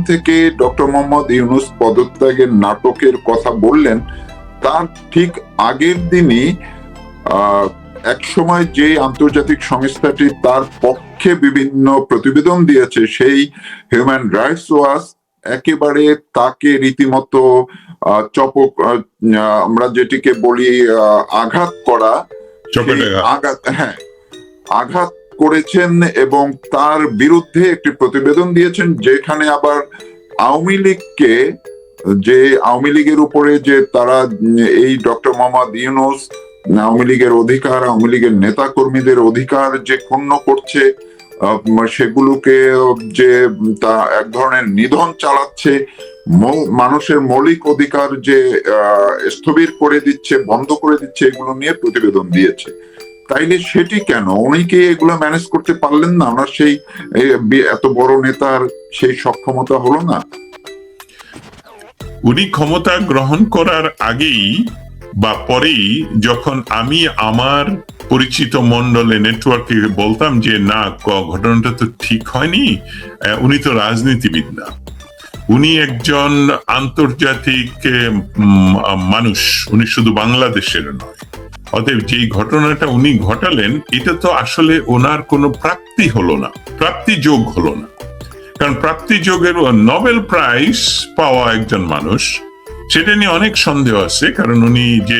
থেকে ডক্টর মোহাম্মদ ইউনুস পদত্যাগের নাটকের কথা বললেন তার ঠিক আগের দিনই এক সময় যে আন্তর্জাতিক সংস্থাটি তার পক্ষে বিভিন্ন প্রতিবেদন দিয়েছে সেই হিউম্যান রাইটস ওয়াচ একেবারে তাকে রীতিমতো চপক আমরা যেটিকে বলি আঘাত করা আঘাত হ্যাঁ আঘাত করেছেন এবং তার বিরুদ্ধে একটি প্রতিবেদন দিয়েছেন, যেখানে আবার আওয়ামী লীগকে, যে আওয়ামী লীগের উপরে যে তারা, এই ডক্টর মোহাম্মদ ইউনুস, আওয়ামী লীগের অধিকার, আওয়ামী লীগের নেতা কর্মীদের অধিকার যে ক্ষুণ্ণ করছে সেগুলোকে যে তা এক ধরনের নিধন চালাচ্ছে মানুষের মৌলিক অধিকার যে স্থবির করে দিচ্ছে, বন্ধ করে দিচ্ছে, এগুলো নিয়ে প্রতিবেদন দিয়েছে। তাইলে সেটি কেন? উনি কি এগুলো ম্যানেজ করতে পারলেন না। ওনার সেই এত বড় নেতার সেই সক্ষমতা হলো না। উনি ক্ষমতা গ্রহণ করার আগেই বা পরেই যখন আমি আমার পরিচিত মন্ডলে নেটওয়ার্কে বলতাম যে, না ঘটনাটা তো ঠিক হয়নি। উনি তো রাজনীতিবিদ না। উনি একজন আন্তর্জাতিক মানুষ। উনি শুধু বাংলাদেশের নয়। অতএব যে ঘটনাটা উনি ঘটালেন, এটা তো আসলে ওনার কোনো প্রাপ্তি হলো না। প্রাপ্তি যোগ হলো না। কারণ প্রাপ্তি যোগের নোবেল প্রাইজ পাওয়া একজন মানুষ সেটা নিয়ে অনেক সন্দেহ আছে, কারণ উনি যে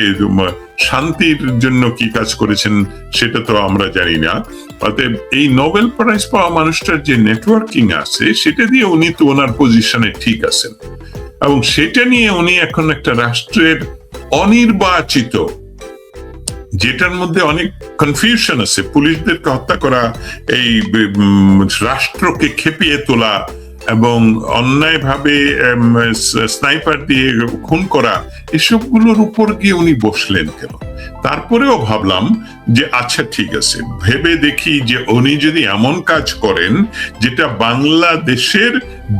শান্তির জন্য কি কাজ করেছেন সেটা তো আমরা জানি না। অতএব এই নোবেল প্রাইজ পাওয়া মানুষটার যে নেটওয়ার্কিং আছে, সেটা দিয়ে উনি তো ওনার পজিশনে ঠিক আছেন। এবং সেটা নিয়ে উনি এখন একটা রাষ্ট্রের অনির্বাচিত, যেটার মধ্যে অনেক কনফিউশন আছে। পুলিশদেরকে হত্যা করা, এই রাষ্ট্রকে খেপিয়ে তোলা এবং অন্যায়ভাবে স্নাইপার দিয়ে খুন করা, এসবগুলোর উপর গিয়ে উনি বসলেন কেন? তারপরেও ভাবলাম যে আচ্ছা ঠিক আছে, ভেবে দেখি যে, উনি যদি এমন কাজ করেন, যেটা বাংলাদেশের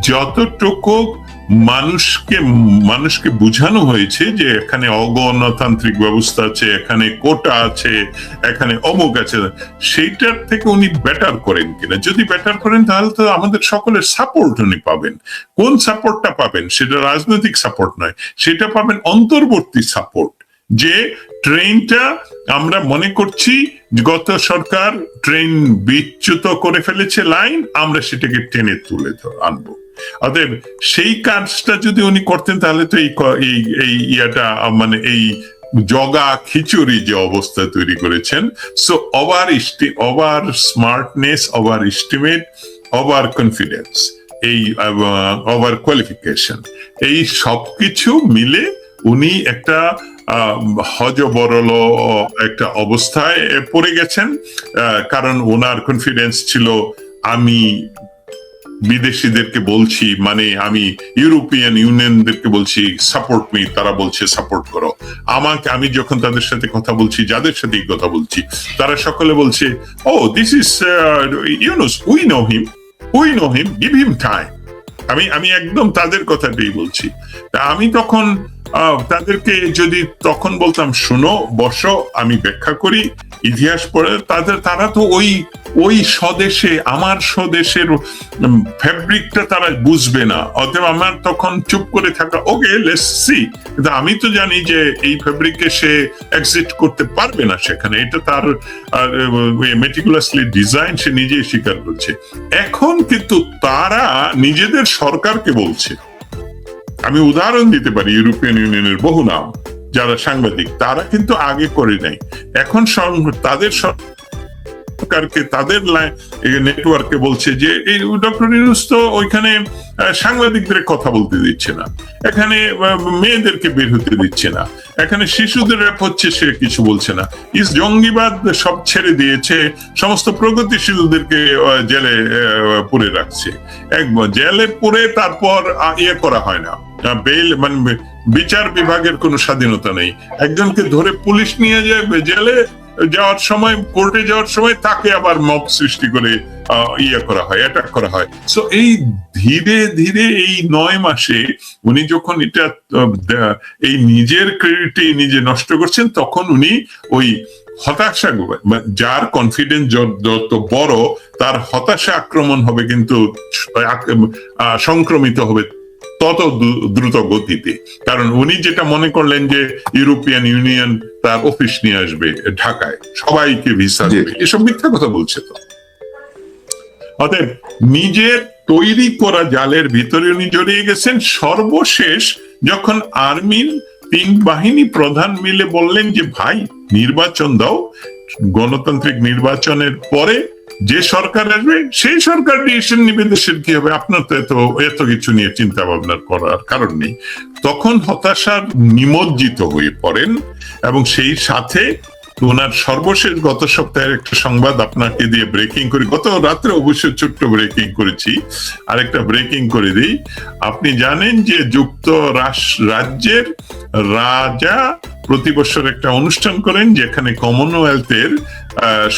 যতটুকু মানুষকে মানুষকে বোঝানো হয়েছে যে এখানে অগণতান্ত্রিক ব্যবস্থা আছে, এখানে কোটা আছে, এখানে অমুক আছে। সেইটার থেকে উনি বেটার করেন কিনা? যদি বেটার করেন, তাহলে তো আমাদের সকলের সাপোর্ট উনি পাবেন। কোন সাপোর্টটা পাবেন? সেটা রাজনৈতিক সাপোর্ট নয়, সেটা পাবেন অন্তর্বর্তী সাপোর্ট যে ট্রেনটা আমরা মনে করছি, গত সরকার ট্রেন বিচ্যুত করে ফেলেছে লাইন আমরা সেটাকে টেনে তুলে আনব। অতএব সেই কাজটা যদি উনি করতেন, তাহলে তো এই এই ইয়াটা মানে এই জগা খিচুড়ি যে অবস্থা তৈরি করেছেন so over over smartness over estimate over confidence এই ওভার কোয়ালিফিকেশন এই সবকিছু মিলে উনি একটা হজবরল একটা অবস্থায় পড়ে গেছেন কারণ ওনার কনফিডেন্স ছিল, আমি বিদেশিদেরকে বলছি মানে আমি ইউরোপিয়ান ইউনিয়নদেরকে বলছি সাপোর্ট মি তারা বলছে সাপোর্ট করো। আমাকে, আমি যখন তাদের সাথে কথা বলছি, যাদের সাথে কথা বলছি, তারা সকলে বলছে ও this is Yunus we know him we know him give him time আমি আমি একদম তাদের কথাটাই বলছি। আমি তখন তাদেরকে যদি তখন বলতাম, শুনো, বসো, আমি ব্যাখ্যা করি, ইতিহাস পড়ে। তাদের, তারা তো ওই ওই স্বদেশে, আমার স্বদেশের ফেব্রিকটা তারা বুঝবে না। অতএব আমার তখন চুপ করে থাকা, ওকে লেটস সি কিন্তু আমি তো জানি যে এই ফেব্রিকে সে এক্সিট করতে পারবে না সেখানে। এটা তার মেটিকুলাসলি ডিজাইন সে নিজেই স্বীকার করছে। এখন কিন্তু তারা নিজেদের সরকারকে বলছে। আমি উদাহরণ দিতে পারি, ইউরোপিয়ান ইউনিয়নের বহু নাম, যারা সাংবাদিক, তারা কিন্তু আগে করে নাই এখন তাদের সরকারকে, তাদের নেটওয়ার্কে বলছে যে, এই ডক্টর ইউনুস তো ওইখানে সাংবাদিকদের কথা বলতে দিচ্ছে না। এখানে মেয়েদেরকে বের হতে দিচ্ছে না। এখানে শিশুদের হচ্ছে, সে কিছু বলছে না। ইস জঙ্গিবাদ সব ছেড়ে দিয়েছে, সমস্ত প্রগতিশীলদেরকে জেলে পুরে রাখছে। এক জেলে পুরে তারপর ইয়ে করা হয় না। বেল মানে বিচার বিভাগের কোনো স্বাধীনতা নেই। একজনকে ধরে পুলিশ নিয়ে যায় জেলে যাওয়ার সময়, কোর্টে যাওয়ার সময় তাকে আবার মব সৃষ্টি করে ইয়ে করা হয় অ্যাটাক করা হয়। সো এই ধীরে ধীরে এই নয় মাসে উনি যখন এটা এই নিজের ক্রেডিটে নিজে নষ্ট করছেন, তখন উনি ওই হতাশা মানে যার কনফিডেন্স যত বড়, তার হতাশা আক্রমণ হবে কিন্তু সংক্রমিত হবে তত দ্রুত গতিতে। কারণ উনি যেটা মনে করলেন যে ইউরোপিয়ান ইউনিয়ন তার অফিস নিয়ে আসবে ঢাকায় সবাইকে ভিসা দেবে। এসব মিথ্যা কথা বলছে তো। অতএব নিজের তৈরি করা জালের ভিতরে উনি জড়িয়ে গেছেন। সর্বশেষ যখন আর্মির তিন বাহিনী প্রধান মিলে বললেন যে ভাই নির্বাচন দাও। গণতান্ত্রিক নির্বাচনের পরে যে সরকার আসবে, সেই সরকার ডিসিশন নিবে দেশের কি হবে। আপনার তো এত এত কিছু নিয়ে চিন্তা ভাবনা করার কারণ নেই। তখন হতাশার নিমজ্জিত হয়ে পড়েন এবং সেই সাথে ওনার সর্বশেষ গত সপ্তাহের একটা সংবাদ আপনাকে দিয়ে ব্রেকিং করি। গত রাত্রে অবশ্য ছোট্ট ব্রেকিং করেছি। আরেকটা ব্রেকিং করে দিই। আপনি জানেন যে যুক্তরাষ্ট্র রাজ্যের রাজা প্রতি বছর একটা অনুষ্ঠান করেন যেখানে কমনওয়েলথের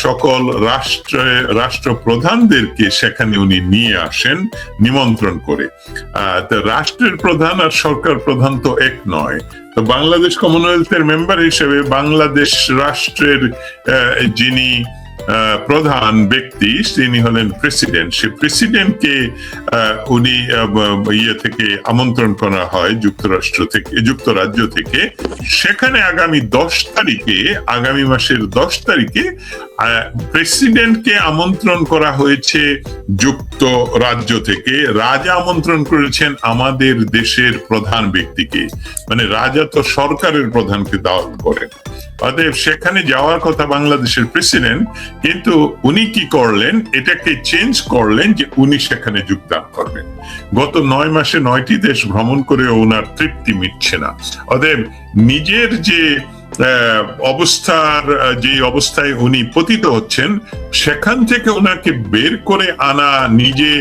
সকল রাষ্ট্র, রাষ্ট্রপ্রধানদেরকে সেখানে উনি নিয়ে আসেন, নিমন্ত্রণ করে। রাষ্ট্রের প্রধান আর সরকার প্রধান তো এক নয়। তো বাংলাদেশ কমনওয়েলথ এর মেম্বার হিসেবে বাংলাদেশ রাষ্ট্রের যিনি প্রধান ব্যক্তি তিনি হলেন প্রেসিডেন্ট। সে প্রেসিডেন্টকে উনি ইয়ে থেকে আমন্ত্রণ করা হয় যুক্তরাষ্ট্র থেকে, যুক্তরাজ্য থেকে। সেখানে আগামী দশ তারিখে, আগামী মাসের দশ তারিখে প্রেসিডেন্টকে আমন্ত্রণ করা হয়েছে যুক্তরাজ্য থেকে। রাজা আমন্ত্রণ করেছেন আমাদের দেশের প্রধান ব্যক্তিকে। মানে রাজা তো সরকারের প্রধানকে দাওয়াত করেন। অতএব সেখানে যাওয়ার কথা বাংলাদেশের প্রেসিডেন্ট, কিন্তু উনি কি করলেন? এটাকে চেঞ্জ করলেন যে উনি সেখানে যোগদান করবেন। গত নয় মাসে নয়টি দেশ ভ্রমণ করে ওনার তৃপ্তি মিটছে না। অতএব নিজের যে অবস্থার, যে অবস্থায় উনি পতিত হচ্ছেন, সেখান থেকে ওনাকে বের করে আনা নিজে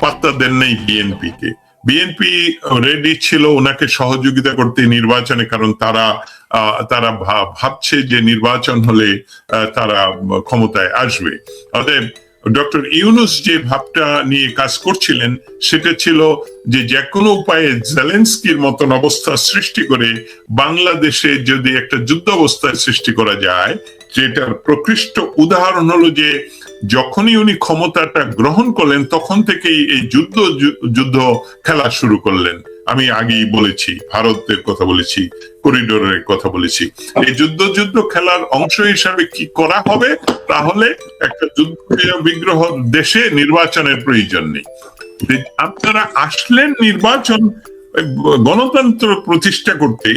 পাত্তা দেন নাই বিএনপি কে বিএনপি রেডি ছিল ওনাকে সহযোগিতা করতে নির্বাচনে, কারণ তারা তারা ভাবছে যে নির্বাচন হলে তারা ক্ষমতায় আসবে। অতএব ডক্টর ইউনুস যে ভাবটা নিয়ে কাজ করছিলেন, সেটা ছিল যে যে কোনো উপায়ে জেলেন্সকির মতন অবস্থা সৃষ্টি করে বাংলাদেশে যদি একটা যুদ্ধ অবস্থায় সৃষ্টি করা যায়, যেটার প্রকৃষ্ট উদাহরণ হলো যে যখনই উনি ক্ষমতাটা গ্রহণ করলেন, তখন থেকেই এই যুদ্ধ যুদ্ধ খেলা শুরু করলেন। আমি আগেই বলেছি, ভারতের কথা বলেছি। করিডোরের কথা বলেছি। এই যুদ্ধ যুদ্ধ খেলার অংশ হিসাবে কি করা হবে? তাহলে একটা যুদ্ধ বিগ্রহ দেশে নির্বাচনের প্রয়োজন নেই। আপনারা আসলেন নির্বাচন গণতন্ত্র প্রতিষ্ঠা করতে,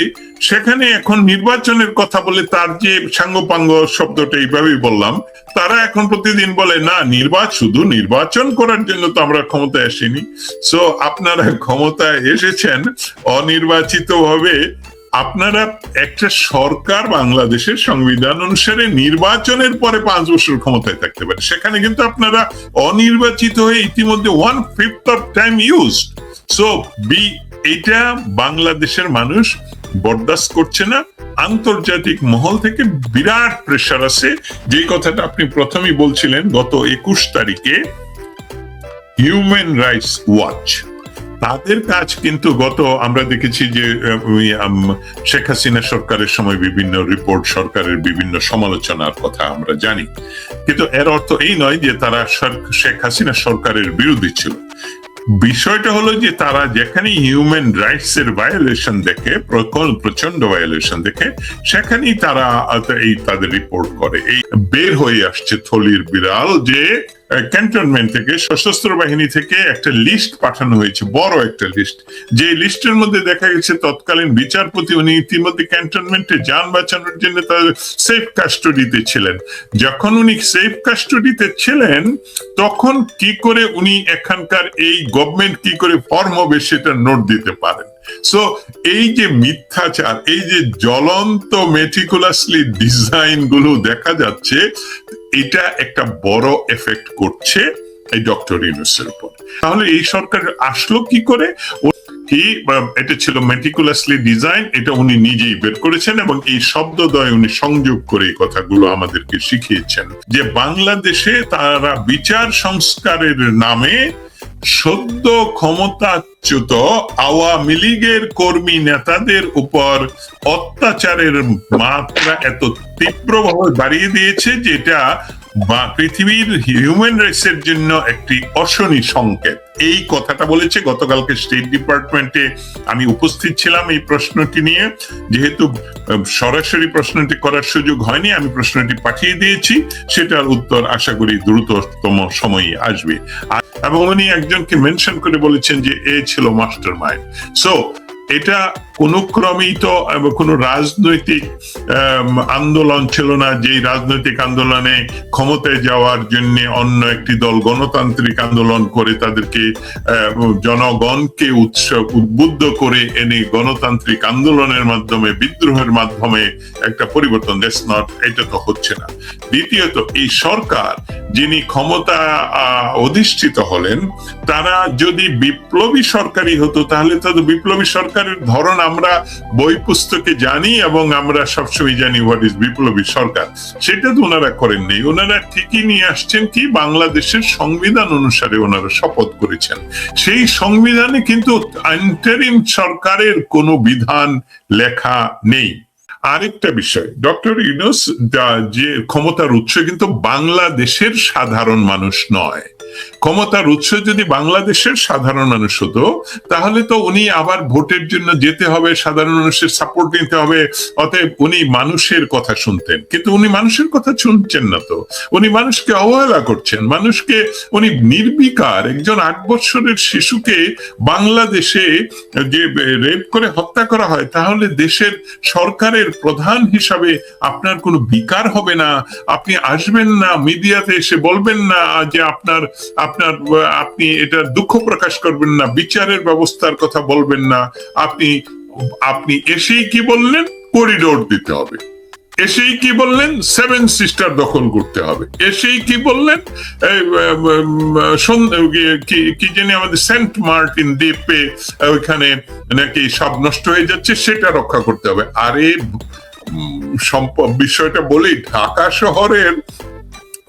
সেখানে এখন নির্বাচনের কথা বলে তার যে সাঙ্গপাঙ্গ শব্দটা এইভাবেই বললাম, তারা এখন প্রতিদিন বলে, না নির্বাচন শুধু নির্বাচন করার জন্য তো আমরা ক্ষমতায় আসিনি। সো আপনারা ক্ষমতায় এসেছেন অনির্বাচিত ভাবে আপনারা একটা সরকার বাংলাদেশের সংবিধান অনুসারে নির্বাচনের পরে পাঁচ বছর ক্ষমতায় থাকতে পারে। সেখানে কিন্তু আপনারা অনির্বাচিত হয়ে ইতিমধ্যে one fifth of time use so be এটা বাংলাদেশের মানুষ বরদাস্ত করছে না। আন্তর্জাতিক মহল থেকে বিরাট প্রেশার আছে। যে কথাটা আপনি প্রথমেই বলছিলেন, গত একুশ তারিখে হিউম্যান রাইটস ওয়াচ তাদের কাজ কিন্তু গত আমরা দেখেছি যে আম, শেখ হাসিনা সরকারের সময় বিভিন্ন রিপোর্ট সরকারের বিভিন্ন সমালোচনার কথা আমরা জানি। কিন্তু এর অর্থ এই নয় যে তারা শেখ হাসিনা সরকারের বিরোধী ছিল। বিষয়টা হলো যে তারা যেখানে হিউম্যান রাইটস এর ভায়োলেশন দেখে প্রচণ্ড ভায়োলেশন দেখে সেখানেই তারা এই তাদের রিপোর্ট করে। এই বের হয়ে আসছে থলির বিড়াল যে ক্যান্টনমেন্ট থেকে, সশস্ত্র বাহিনী থেকে একটা লিস্ট পাঠানো হয়েছে, বড় একটা লিস্ট যে লিস্টের মধ্যে দেখা গেছে তৎকালীন বিচারপতি, উনি ইতিমধ্যে ক্যান্টনমেন্টে যান বাঁচানোর জন্য তার সেফ কাস্টডিতে ছিলেন। যখন উনি সেফ কাস্টডিতে ছিলেন, তখন কি করে উনি এখানকার এই গভর্নমেন্ট কি করে ফর্ম হবে সেটা নোট দিতে পারেন? সো এই যে মিথ্যাচার, এই যে জ্বলন্ত মেটিকুলাসলি ডিজাইনগুলো দেখা যাচ্ছে, এটা একটা বড় এফেক্ট করছে এই ডক্টর ইউনুসের উপর। তাহলে এই সরকার আসলো কি করে? কি এটা ছিল মেটিকুলাসলি ডিজাইন এটা উনি নিজেই বের করেছেন এবং এই শব্দদ্বয় উনি সংযোগ করে কথাগুলো আমাদেরকে শিখিয়েছেন। যে বাংলাদেশে তারা বিচার সংস্কারের নামে সদ্য ক্ষমতাচ্যুত আওয়ামী লীগের কর্মী নেতাদের উপর অত্যাচারের মাত্রা এত তীব্রভাবে বাড়িয়ে দিয়েছে যেটা বা পৃথিবীর হিউম্যান রাইটসের জন্য একটি অশনি সংকেত। এই কথাটা বলেছে গতকালকে স্টেট ডিপার্টমেন্টে আমি উপস্থিত ছিলাম এই প্রশ্নটি নিয়ে। যেহেতু সরাসরি প্রশ্নটি করার সুযোগ হয়নি, আমি প্রশ্নটি পাঠিয়ে দিয়েছি। সেটার উত্তর আশা করি দ্রুততম সময়ে আসবে। এবং উনি একজনকে মেনশন করে বলেছেন যে এ ছিল মাস্টার মাইন্ড সো এটা কোনো ক্রমেই তো কোনো রাজনৈতিক আন্দোলন ছিল না, যেই রাজনৈতিক আন্দোলনে ক্ষমতায় যাওয়ার জন্য অন্য একটি দল গণতান্ত্রিক আন্দোলন করে তাদেরকে জনগণকে উৎসব উদ্বুদ্ধ করে এনে গণতান্ত্রিক আন্দোলনের মাধ্যমে, বিদ্রোহের মাধ্যমে একটা পরিবর্তন দ্যাটস নট এটা তো হচ্ছে না। দ্বিতীয়ত, এই সরকার যিনি ক্ষমতা অধিষ্ঠিত হলেন, তারা যদি বিপ্লবী সরকারি হতো, তাহলে তো বিপ্লবী সরকারের ধরন আমরা বই পুস্তকে জানি এবং আমরা সবসময় জানি হোয়াট ইজ বিপ্লবী সরকার। সেটা তো ওনারা করেন নেই। ওনারা ঠিকই নিয়ে আসছেন কি বাংলাদেশের সংবিধান অনুসারে ওনারা শপথ করেছেন। সেই সংবিধানে কিন্তু আইন্টারিম সরকারের কোনো বিধান লেখা নেই। আরেকটা বিষয়, ডক্টর ইউনুস যে ক্ষমতার উৎস, কিন্তু বাংলাদেশের সাধারণ মানুষ নয়। ক্ষমতার উৎস যদি বাংলাদেশের সাধারণ মানুষ হতো, তাহলে তো উনি আবার ভোটের জন্য যেতে হবে, সাধারণ মানুষের সাপোর্ট নিতে হবে, অতএব উনি মানুষের কথা শুনতেন। কিন্তু উনি মানুষের কথা শুনছেন না তো। উনি মানুষকে অবহেলা করছেন। মানুষকে, উনি নির্বিকার একজন আট বছরের শিশুকে বাংলাদেশে যে রেপ করে হত্যা করা হয়, তাহলে দেশের সরকারের প্রধান হিসাবে আপনার কোনো বিকার হবে না। আপনি আসবেন না, মিডিয়াতে এসে বলবেন না যে আপনার আপনার আপনি এটা দুঃখ প্রকাশ করবেন না, বিচারের ব্যবস্থার কথা বলবেন না। আপনি আপনি এসেই কি বললেন? করিডোর দিতে হবে। এসেই কি বললেন? সেভেন সিস্টার দখল করতে হবে। এসেই কি বললেন? কি- জানি আমাদের সেন্ট মার্টিন দ্বীপে, ওইখানে নাকি সব নষ্ট হয়ে যাচ্ছে, সেটা রক্ষা করতে হবে। আরে বিষয়টা বলি, ঢাকা শহরের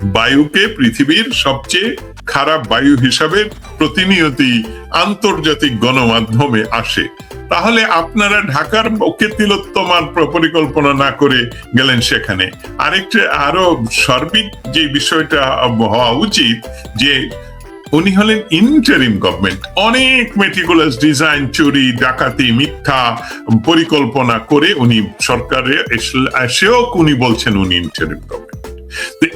বায়ুকে পৃথিবীর সবচেয়ে খারাপ বায়ু হিসাবে প্রতিনিয়তই আন্তর্জাতিক গণমাধ্যমে আসে। তাহলে আপনারা ঢাকার পক্ষে তিলোত্তমার প্র- পরিকল্পনা না করে গেলেন সেখানে? আরেকটা আরও সার্বিক যে বিষয়টা হওয়া উচিত যে উনি হলেন ইন্টারিম গভর্নমেন্ট অনেক মেটিকুলাস ডিজাইন চুরি, ডাকাতি, মিথ্যা পরিকল্পনা করে উনি সরকারে এসেও উনি বলছেন উনি ইন্টারিম গভর্নমেন্ট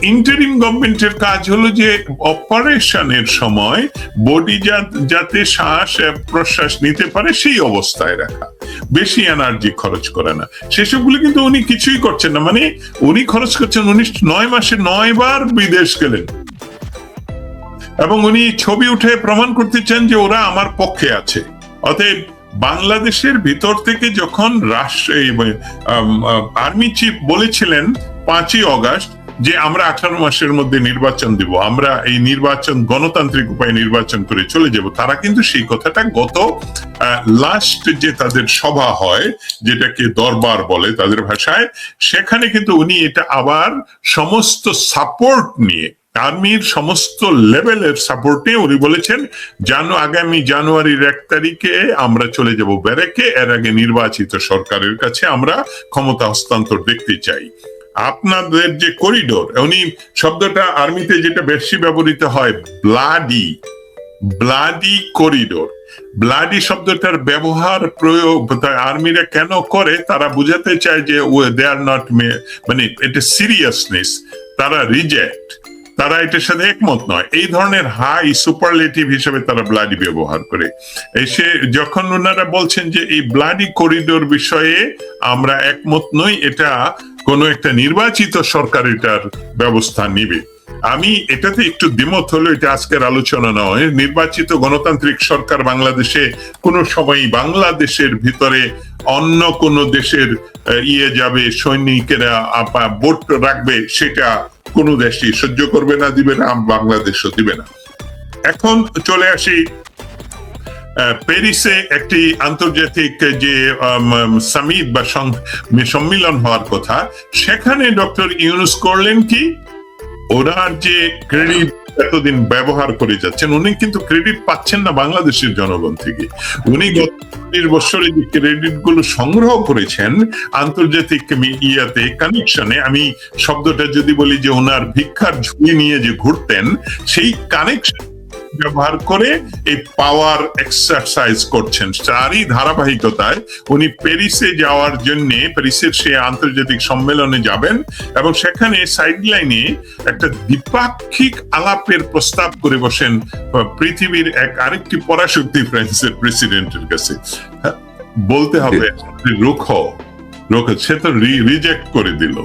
ইন্টারিম গভর্নমেন্টের কাজ হলো যে অপারেশনের সময় বডি যাতে শ্বাস প্রশ্বাস নিতে পারে সেই অবস্থায় রাখা। বেশি এনার্জি খরচ করে না। সেসবগুলো কিন্তু উনি কিছুই করছেন না। মানে উনি খরচ করছেন উনি নয় মাসে নয় বার বিদেশ গেলেন। এবং উনি ছবি উঠে প্রমাণ করতে চান যে ওরা আমার পক্ষে আছে। অতএব বাংলাদেশের ভিতর থেকে যখন রাষ্ট্র আর্মি চিফ বলেছিলেন পাঁচই অগাস্ট যে আমরা আঠারো মাসের মধ্যে নির্বাচন দিব, আমরা এই নির্বাচন, গণতান্ত্রিক উপায়ে নির্বাচন করে চলে যাব, তারা কিন্তু সেই কথাটা গত লাস্ট যে তাদের সভা হয়, যেটাকে দরবার বলে তাদের ভাষায়, সেখানে কিন্তু উনি এটা আবার সমস্ত সাপোর্ট নিয়ে, আর্মির সমস্ত লেভেলের সাপোর্ট উনি বলেছেন, জানু, আগামী জানুয়ারির এক তারিখে আমরা চলে যাব ব্যারেকে, এর আগে নির্বাচিত সরকারের কাছে আমরা ক্ষমতা হস্তান্তর দেখতে চাই। আপনাদের যে করিডোর, উনি শব্দটা আর্মিতে যেটা বেশি ব্যবহৃত হয় ব্লাডি ব্লাডি করিডোর। ব্লাডি শব্দটার ব্যবহার, প্রয়োগ আর্মিরা কেন করে, তারা বুঝাতে চায় যে দে আর নট মানে এটা সিরিয়াসনেস তারা রিজেক্ট তারা এটার সাথে একমত নয়। এই ধরনের হাই সুপারলেটিভ হিসেবে তারা ব্লাডি ব্যবহার করে। এসে যখন ওনারা বলছেন যে এই ব্লাডি করিডোর বিষয়ে আমরা একমত নই, এটা কোনো একটা নির্বাচিত সরকার এটার ব্যবস্থা নিবে। আমি এটাতে একটু দ্বিমত হলো, এটা আজকের আলোচনা নয়। নির্বাচিত গণতান্ত্রিক সরকার বাংলাদেশে কোনো সময় বাংলাদেশের ভিতরে অন্য কোন দেশের ইয়ে যাবে, সৈনিকেরা ভোট রাখবে, সেটা কোনো দেশই সহ্য করবে না, দিবে না, বাংলাদেশও দিবে না। এখন চলে আসি প্যারিসে একটি আন্তর্জাতিক যে সামিট বা সম্মিলন হওয়ার কথা। সেখানে ডক্টর ইউনুস করলেন কি? ওনার যে ক্রেডিট এতদিন ব্যবহার করে যাচ্ছেন, উনি কিন্তু ক্রেডিট পাচ্ছেন না বাংলাদেশের জনগণ থেকে। উনি গত বছরে যে ক্রেডিটগুলো সংগ্রহ করেছেন, আন্তর্জাতিক ইয়াতে কানেকশনে আমি শব্দটা যদি বলি যে ওনার ভিক্ষার ঝুড়ি নিয়ে যে ঘুরতেন, সেই কানেকশন ব্যবহার করে এই পাওয়ার এক্সারসাইজ করছেন। তারই ধারাবাহিকতায় উনি প্যারিসে যাওয়ার জন্য প্যারিসের সে আন্তর্জাতিক সম্মেলনে যাবেন এবং সেখানে সাইডলাইনে একটা দ্বিপাক্ষিক আলাপের প্রস্তাব করে বসেন পৃথিবীর এক আরেকটি পরাশক্তি ফ্রান্সের প্রেসিডেন্টের কাছে। বলতে হবে রুখ রুখ সে তো রিজেক্ট করে দিল।